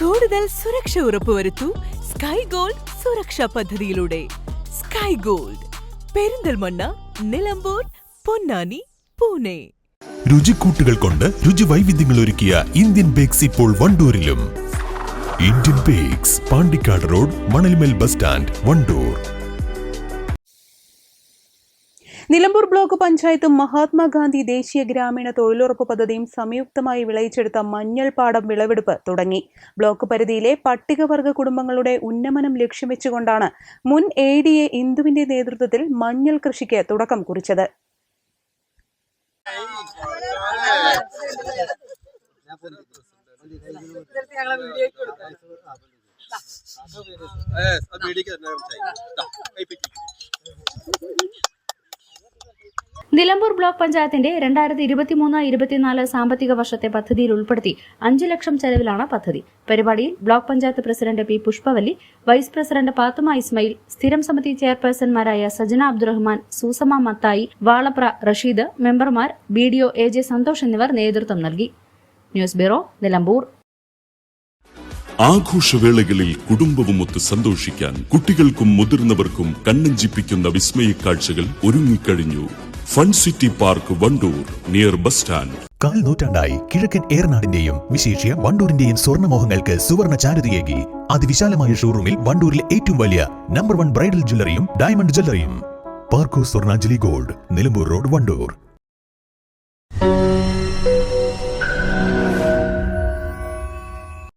കൂടുതൽ സുരക്ഷ ഉറപ്പുവരുത്തൂ sky gold സുരക്ഷാ പദ്ധതിയിലൂടെ. Sky Gold Perinthalmanna Nilambur Ponnani Pune. രുചിക്കൂട്ടുകൾ കൊണ്ട് രുചി വൈവിധ്യങ്ങൾ ഒരുക്കിയ ഇന്ത്യൻ ബേക്സ് ഇപ്പോൾ വണ്ടൂരിലും. Indian Bakes Pandikkad road Manalmel bus stand Wandoor. Nilambur block പഞ്ചായത്തും മഹാത്മാഗാന്ധി ദേശീയ ഗ്രാമീണ തൊഴിലുറപ്പ് പദ്ധതിയും സംയുക്തമായി വിളയിച്ചെടുത്ത മഞ്ഞൾ പാടം വിളവെടുപ്പ് തുടങ്ങി ബ്ലോക്ക് പരിധിയിലെ പട്ടികവർഗ കുടുംബങ്ങളുടെ ഉന്നമനം ലക്ഷ്യം വെച്ചുകൊണ്ടാണ് മുൻ എ ഡി എ ഇന്ദുവിന്റെ നേതൃത്വത്തിൽ മഞ്ഞൾ കൃഷിക്ക് തുടക്കം കുറിച്ചത് നിലമ്പൂർ ബ്ലോക്ക് പഞ്ചായത്തിന്റെ രണ്ടായിരത്തി ഇരുപത്തിമൂന്ന് ഇരുപത്തിനാല് സാമ്പത്തിക വർഷത്തെ പദ്ധതിയിൽ ഉൾപ്പെടുത്തി അഞ്ചു ലക്ഷം ചെലവിലാണ് പദ്ധതി. പരിപാടിയിൽ block panchayat president P Pushpavalli vice president Pathuma Ismail സ്ഥിരം സമിതി ചെയർപേഴ്സൺമാരായ സജന അബ്ദുറഹ്മാൻ സൂസമ മത്തായി വാളപ്ര റഷീദ് മെമ്പർമാർ B D O A J Santhosh എന്നിവർ നേതൃത്വം നൽകി. News bureau Nilambur. ആഘോഷവേളകളിൽ കുടുംബവുമൊത്ത് സന്തോഷിക്കാൻ കുട്ടികൾക്കും മുതിർന്നവർക്കും കണ്ണഞ്ചിപ്പിക്കുന്ന വിസ്മയ കാഴ്ചകൾ ഒരുങ്ങിക്കഴിഞ്ഞു. Fun City Park Wandoor near bus stand. കാൽ നൂറ്റാണ്ടായി കിഴക്കൻ ഏറനാടിന്റെയും വിശേഷ്യ വണ്ടൂരിന്റെയും സ്വർണമോഹങ്ങൾക്ക് സുവർണ ചാരുതയേകി. അതിവിശാലമായ ഷോറൂമിൽ വണ്ടൂരിലെ ഏറ്റവും വലിയ നമ്പർ വൺ ബ്രൈഡൽ ജ്വല്ലറിയും ഡയമണ്ട് ജ്വല്ലറിയും. പാർക്കോ സ്വർണാഞ്ജലി ഗോൾഡ് നിലമ്പൂർ റോഡ് വണ്ടൂർ.